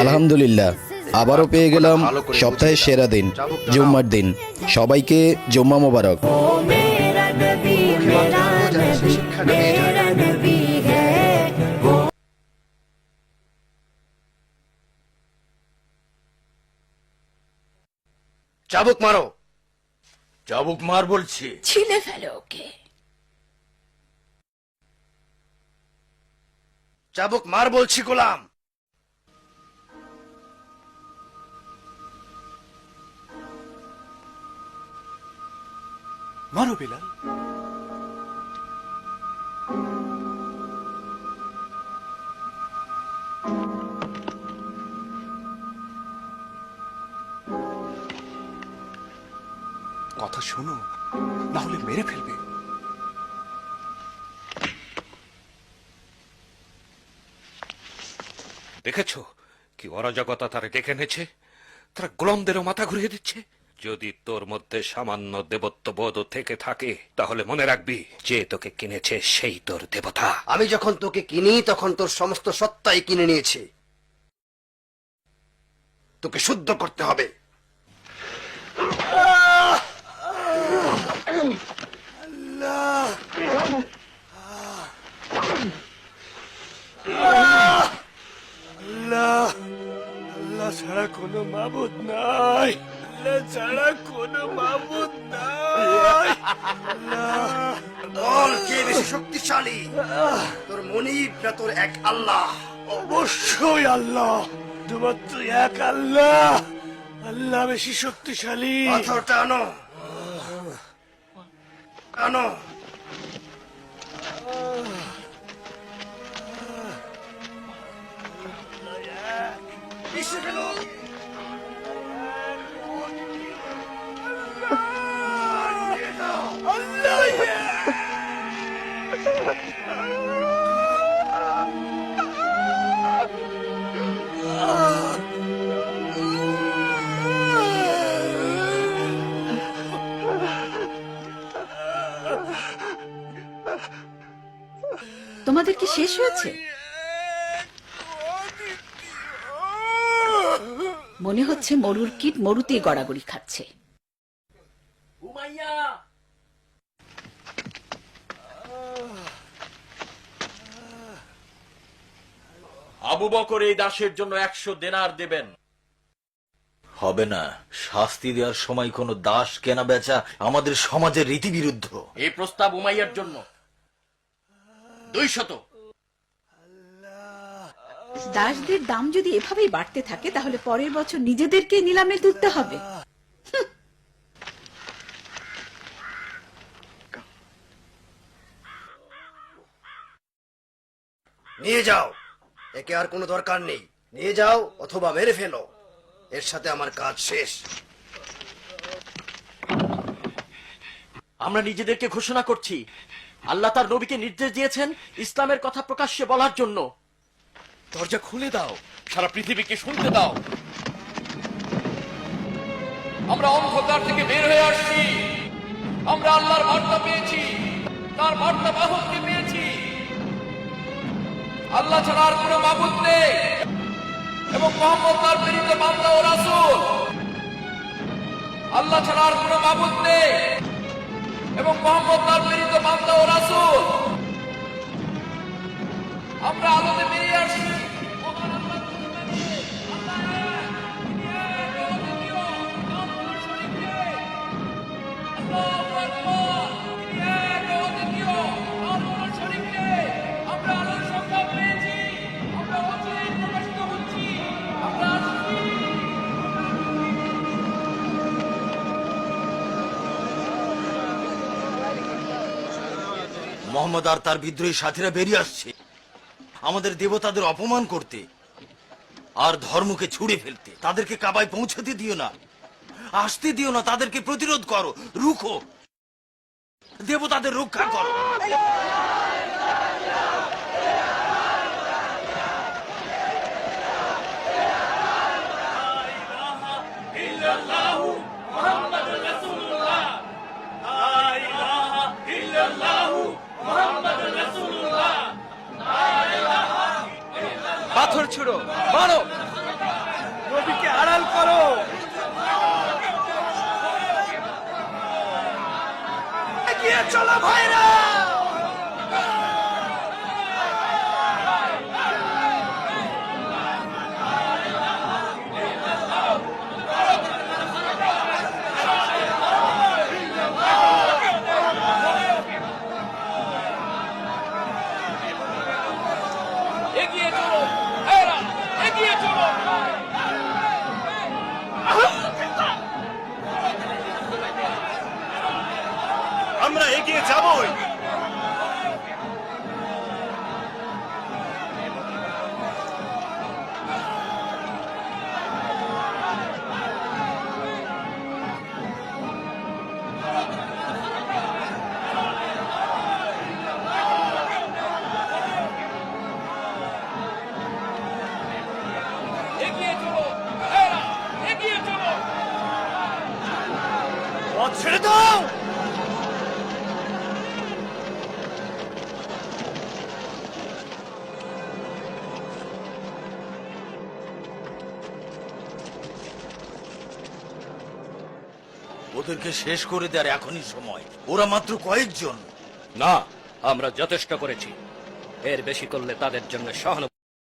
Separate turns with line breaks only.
আলহামদুলিল্লাহ আবারও পেয়ে গেলাম সপ্তাহের সেরা দিন জুম্মার দিন। সবাইকে জুম্মা মোবারক।
চাবুক মারো।
চাবুক মার বলছি।
ছিলে ফেলো ওকে।
চাবুক মার বলছি গোলাম।
মারো বিলাল। কথা শোনো, না হলে মেরে ফেলবে।
দেখেছ কি অরাজকতা তারা ডেকে এনেছে? তারা গোলামদেরও মাথা ঘুরিয়ে দিচ্ছে। যদি তোর মধ্যে সামান্য দেবত্ববোধ থেকে থাকে তাহলে মনে রাখবি যে তোকে কিনেছে সেই তোর দেবতা।
আমি যখন তোকে কিনি তখন তোর সমস্ত সত্তাই কিনে নিয়েছি। তোকে শুদ্ধ করতে হবে।
আল্লাহ আল্লাহ ছাড়া কোনো মাবুদ আল্লাহ ছাড়া কোনো মাবুদ নাই।
বল কে বেশি শক্তিশালী? তোর মনিব না তোর এক আল্লাহ?
অবশ্যই আল্লাহ তোমার তো এক আল্লাহ। আল্লাহ বেশি শক্তিশালী।
পাথরটা টানো। আনো পিষে
তোমাদের কি শেষ হয়েছে? মনে হচ্ছে মরুর কীট মরুতে গড়াগড়ি খাচ্ছে।
আবু বকর এই দাসের জন্য একশো দেনার দেবেন।
হবে না। শাস্তি দেওয়ার সময় কোনো দাস কেনা বেচা আমাদের সমাজের রীতি বিরুদ্ধ
এই প্রস্তাব উমাইয়ার জন্য। দুই শত।
দাসদের দাম যদি এভাবেই বাড়তে থাকে তাহলে পরের বছর নিজেদেরকে নিলামে তুলতে হবে।
নিয়ে যাও। একে আর কোনো দরকার নেই। নিয়ে যাও অথবা মেরে ফেলো। এর সাথে আমার কাজ শেষ।
আমরা নিজেদেরকে ঘোষণা করছি। আল্লাহ তার নবীকে নির্দেশ দিয়েছেন ইসলামের কথা প্রকাশ্যে বলার জন্য। দরজা খুলে দাও। সারা পৃথিবীকে শুনতে দাও। আমরা অন্ধকার থেকে বের হয়ে আসছি। আমরা আল্লাহর বার্তা পেয়েছি। তার বার্তা বাহককে আল্লাহ ছাড়া আর কোনো মাবুদ নেই। এবং মোহাম্মদ তার প্রেরিত বান্দা ও রাসূল। আল্লাহ ছাড়া আর কোনো মাবুদ নেই। এবং মোহাম্মদ তার প্রেরিত বান্দা ও রাসূল। আমরা আলোতে
মোহাম্মদ আর তার বিদ্রোহী সাথীরা বেরিয়ে আসছে। আমাদের দেবতাদের অপমান করতে আর ধর্মকে ছুড়ে ফেলতে। তাদেরকে কাবায় পৌঁছতে দিও না। আসতে দিও না, তাদেরকে প্রতিরোধ করো। রুখো। দেবতাদের রক্ষা করো।
ছুড়ো মারো।
নবীকে আড়াল করো।
এগিয়ে চলো ভাইরা। এগিয়ে
যাবই
এগিয়ে চলো
ওদেরকে শেষ করে দেওয়ার এখনই সময়। ওরা মাত্র কয়েকজন।
না, আমরা যথেষ্ট করেছি। এর বেশি করলে তাদের জন্য সহানুভূতি